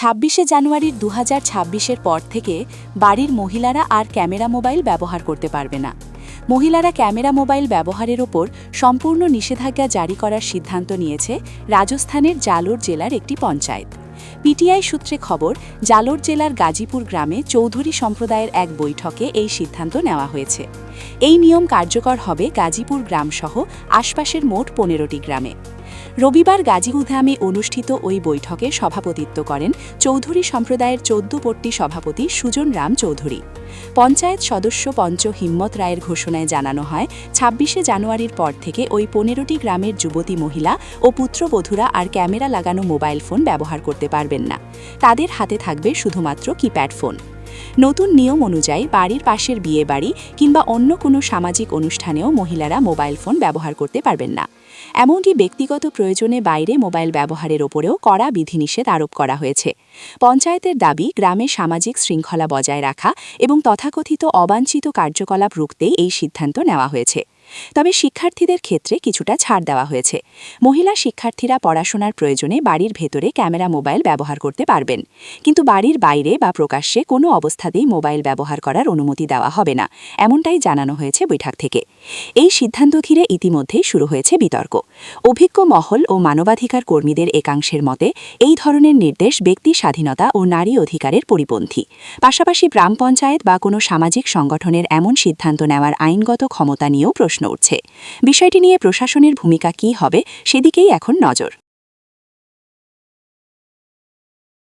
ছাব্বিশে জানুয়ারির দু হাজার পর থেকে বাড়ির মহিলারা আর ক্যামেরা মোবাইল ব্যবহার করতে পারবে না। মহিলারা ক্যামেরা মোবাইল ব্যবহারের ওপর সম্পূর্ণ নিষেধাজ্ঞা জারি করার সিদ্ধান্ত নিয়েছে রাজস্থানের জালোর জেলার একটি পঞ্চায়েত। পিটিআই সূত্রে খবর, জালোর জেলার গাজীপুর গ্রামে চৌধুরী সম্প্রদায়ের এক বৈঠকে এই সিদ্ধান্ত নেওয়া হয়েছে। এই নিয়ম কার্যকর হবে গাজীপুর গ্রামসহ আশপাশের মোট পনেরোটি গ্রামে। রবিবার গাজীগুধামে অনুষ্ঠিত ওই বৈঠকে সভাপতিত্ব করেন চৌধুরী সম্প্রদায়ের চৌদ্দপট্টি সভাপতি সুজন রাম চৌধুরী। পঞ্চায়েত সদস্য পঞ্চ হিম্মত রায়ের ঘোষণায় জানানো হয়, ছাব্বিশে জানুয়ারির পর থেকে ওই পনেরোটি গ্রামের যুবতী মহিলা ও পুত্রবধূরা আর ক্যামেরা লাগানো মোবাইল ফোন ব্যবহার করতে পারবেন না। তাদের হাতে থাকবে শুধুমাত্র কিপ্যাড ফোন। নতুন নিয়ম অনুযায়ী বাড়ির পাশের বিয়ে বাড়ি কিংবা অন্য কোনো সামাজিক অনুষ্ঠানেও মহিলারা মোবাইল ফোন ব্যবহার করতে পারবেন না। এমনকি ব্যক্তিগত প্রয়োজনে বাইরে মোবাইল ব্যবহারের ওপরেও কড়া বিধিনিষেধ আরোপ করা হয়েছে। পঞ্চায়েতের দাবি, গ্রামে সামাজিক শৃঙ্খলা বজায় রাখা এবং তথাকথিত অবাঞ্ছিত কার্যকলাপ রুখতেই এই সিদ্ধান্ত নেওয়া হয়েছে। তবে শিক্ষার্থীদের ক্ষেত্রে কিছুটা ছাড় দেওয়া হয়েছে। মহিলা শিক্ষার্থীরা পড়াশোনার প্রয়োজনে বাড়ির ভেতরে ক্যামেরা মোবাইল ব্যবহার করতে পারবেন। কিন্তু বাড়ির বাইরে বা প্রকাশ্যে কোনো অবস্থাতেই মোবাইল ব্যবহার করার অনুমতি দেওয়া হবে না, এমনটাই জানানো হয়েছে বৈঠক থেকে। এই সিদ্ধান্ত ঘিরে ইতিমধ্যেই শুরু হয়েছে বিতর্ক। অভিজ্ঞ মহল ও মানবাধিকার কর্মীদের একাংশের মতে, এই ধরনের নির্দেশ ব্যক্তি স্বাধীনতা ও নারী অধিকারের পরিপন্থী। পাশাপাশি গ্রাম পঞ্চায়েত বা কোনো সামাজিক সংগঠনের এমন সিদ্ধান্ত নেওয়ার আইনগত ক্ষমতা নিয়েও প্রশ্ন উঠছে। বিষয়টি নিয়ে প্রশাসনের ভূমিকা কী হবে সেদিকেই এখন নজর।